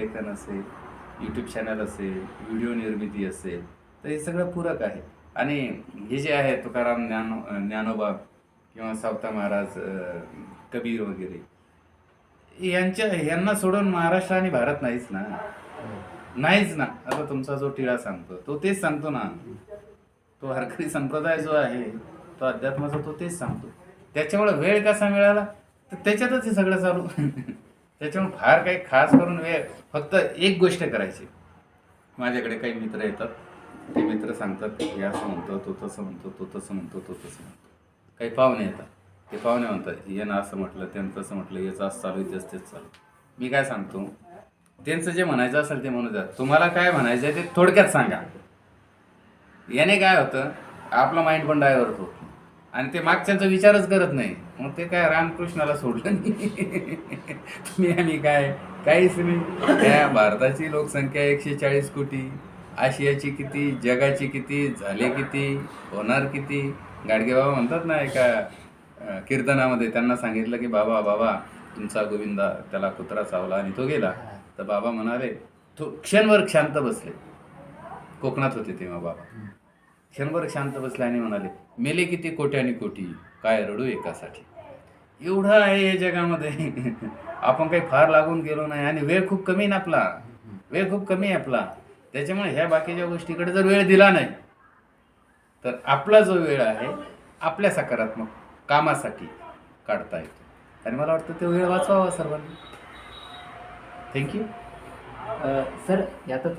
लेखन असेल YouTube channel असेल व्हिडिओ निर्मिती असेल तर हे सगळं पूरक आहे. आणि हे जे आहे तुकाराम ज्ञानो ज्ञानोबा किंवा सावता महाराज कबीर वगैरे यांच्या यांना सोडून महाराष्ट्र आणि भारत नाहीच ना? नाहीच ना. आता तुमचा जो टिळा सांगतो तो तेच सांगतो ना. तो हरकरी संप्रदाय जो आहे तो अध्यात्माचा तो तेच सांगतो. त्याच्यामुळे वेळ कसा मिळाला? तर त्याच्यातच हे सगळं चालू. त्याच्यामुळे फार काही खास करून वेळ फक्त एक गोष्ट करायची. माझ्याकडे काही मित्र येतात. ते मित्र सांगतात हे असं म्हणतो तो तसं म्हणतो तो तसं म्हणतो तो तसं म्हणतो. काही पाहुणे येतात. ते पाहुणे म्हणतात यानं असं म्हटलं त्यानं तसं म्हटलं याचं असं चालू आहे तेच तेच चालू मी काय सांगतो? त्यांचं जे म्हणायचं असेल ते म्हणू द्या. तुम्हाला काय म्हणायचं आहे ते थोडक्यात सांगा. याने काय होतं? आपलं माइंड पण डायव्हर्ट होतो. आणि ते मागच्यांचा विचारच करत नाही. मग ते काय रामकृष्णाला सोडलं नाही. तुम्ही आम्ही काय? काहीच नाही. त्या भारताची लोकसंख्या एकशे चाळीस कोटी आशियाची किती जगाची किती झाले किती होणार किती? गाडगेबाबा म्हणतात ना एका कीर्तनामध्ये त्यांना सांगितलं की बाबा बाबा तुमचा गोविंदा त्याला कुत्रा चावला आणि तो गेला. तर बाबा म्हणाले तो क्षणभर शांत बसले. कोकणात होते तेव्हा बाबा. क्षणभर शांत बसले आणि म्हणाले मेले किती कोटी आणि कोटी? काय रडू एकासाठी? एवढं आहे या जगामध्ये. आपण काही फार लागून गेलो नाही आणि वेळ खूप कमी ना आपला. वेळ खूप कमी आहे आपला. त्याच्यामुळे ह्या बाकीच्या गोष्टीकडे जर वेळ दिला नाही तर आपला जो वेळ आहे आपल्या सकारात्मक कामासाठी काढता येतो. आणि मला वाटतं तो वेळ वाचवावा सर्वांनी. थँक्यू सर यात ते